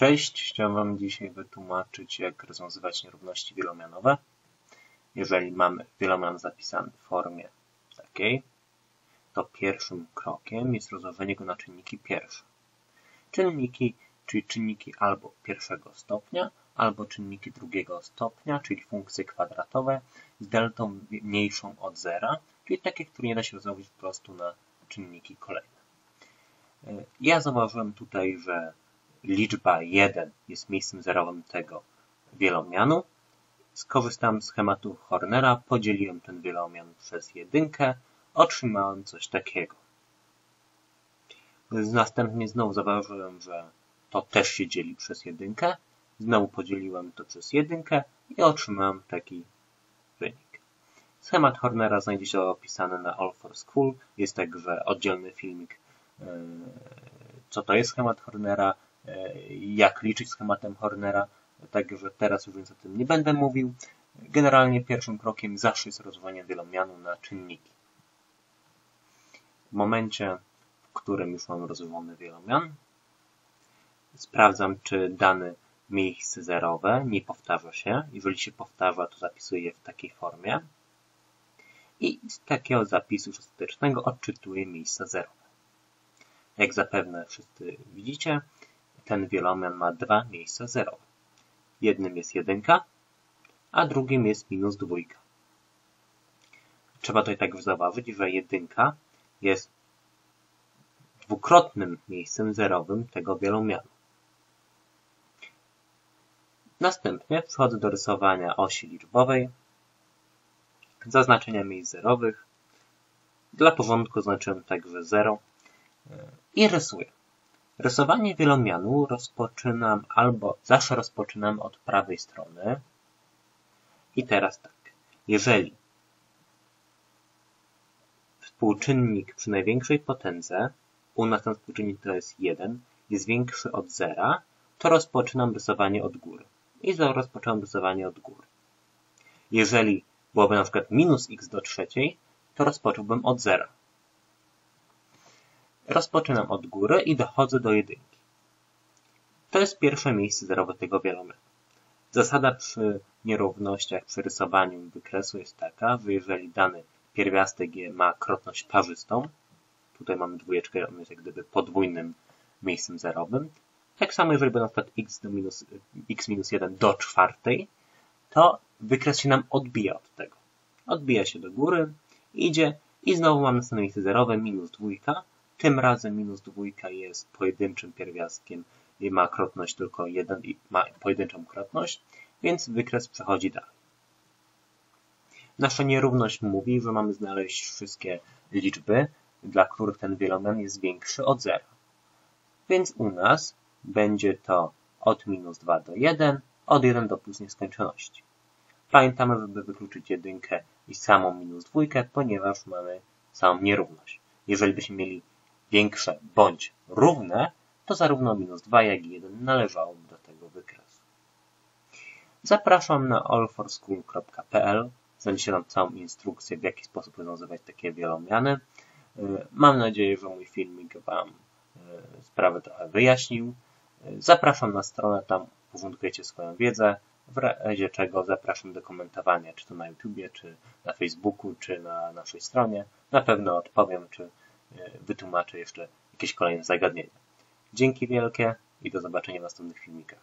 Cześć, chciałem Wam dzisiaj wytłumaczyć, jak rozwiązywać nierówności wielomianowe. Jeżeli mamy wielomian zapisany w formie takiej, to pierwszym krokiem jest rozłożenie go na czynniki pierwsze. Czynniki, czyli czynniki albo pierwszego stopnia, albo czynniki drugiego stopnia, czyli funkcje kwadratowe z deltą mniejszą od zera, czyli takie, które nie da się rozłożyć po prostu na czynniki kolejne. Ja zauważyłem tutaj, że liczba 1 jest miejscem zerowym tego wielomianu. Skorzystałem z schematu Hornera, podzieliłem ten wielomian przez jedynkę, otrzymałem coś takiego. Następnie znowu zauważyłem, że to też się dzieli przez jedynkę. Znowu podzieliłem to przez jedynkę i otrzymałem taki wynik. Schemat Hornera znajdzie się opisany na All for School. Jest także oddzielny filmik, e, co to jest schemat Hornera, jak liczyć schematem Hornera, także teraz już więc o tym nie będę mówił. Generalnie pierwszym krokiem zawsze jest rozłożenie wielomianu na czynniki. W momencie, w którym już mam rozłożony wielomian, sprawdzam, czy dane miejsce zerowe nie powtarza się. Jeżeli się powtarza, to zapisuję w takiej formie. I z takiego zapisu ostatecznego odczytuję miejsca zerowe. Jak zapewne wszyscy widzicie, ten wielomian ma dwa miejsca zerowe. Jednym jest jedynka, a drugim jest minus dwójka. Trzeba tutaj także zauważyć, że jedynka jest dwukrotnym miejscem zerowym tego wielomianu. Następnie przechodzę do rysowania osi liczbowej, zaznaczenia miejsc zerowych. Dla porządku znaczyłem także 0 i rysuję. Rysowanie wielomianu rozpoczynam albo zawsze rozpoczynam od prawej strony. I teraz tak. Jeżeli współczynnik przy największej potędze, u nas ten współczynnik to jest 1, jest większy od 0, to rozpoczynam rysowanie od góry. I rozpoczynam rysowanie od góry. Jeżeli byłoby na przykład minus x do trzeciej, to rozpocząłbym od 0. Rozpoczynam od góry i dochodzę do jedynki. To jest pierwsze miejsce zerowe tego wielomiotu. Zasada przy nierównościach przy rysowaniu wykresu jest taka, że jeżeli dany pierwiastek ma krotność parzystą, tutaj mamy dwójeczkę, on jest jak gdyby podwójnym miejscem zerowym, tak samo jeżeli będzie na przykład x, do minus, x minus 1 do czwartej, to wykres się nam odbija od tego. Odbija się do góry, idzie i znowu mamy następne miejsce zerowe, minus dwójka, tym razem minus dwójka jest pojedynczym pierwiastkiem i ma krotność tylko jeden i ma pojedynczą krotność, więc wykres przechodzi dalej. Nasza nierówność mówi, że mamy znaleźć wszystkie liczby, dla których ten wielomian jest większy od zera. Więc u nas będzie to od minus 2 do 1, od 1 do plus nieskończoności. Pamiętamy, żeby wykluczyć jedynkę i samą minus dwójkę, ponieważ mamy samą nierówność. Jeżeli byśmy mieli większe bądź równe, to zarówno minus 2 jak i 1 należałoby do tego wykresu. Zapraszam na allforschool.pl. Znajdziecie tam całą instrukcję, w jaki sposób rozwiązywać takie wielomiany. Mam nadzieję, że mój filmik Wam e, sprawę trochę wyjaśnił. Zapraszam na stronę, tam porządkujecie swoją wiedzę. W razie czego zapraszam do komentowania, czy to na YouTubie, czy na Facebooku, czy na naszej stronie. Na pewno odpowiem, czy wytłumaczę jeszcze jakieś kolejne zagadnienia. Dzięki wielkie i do zobaczenia w następnych filmikach.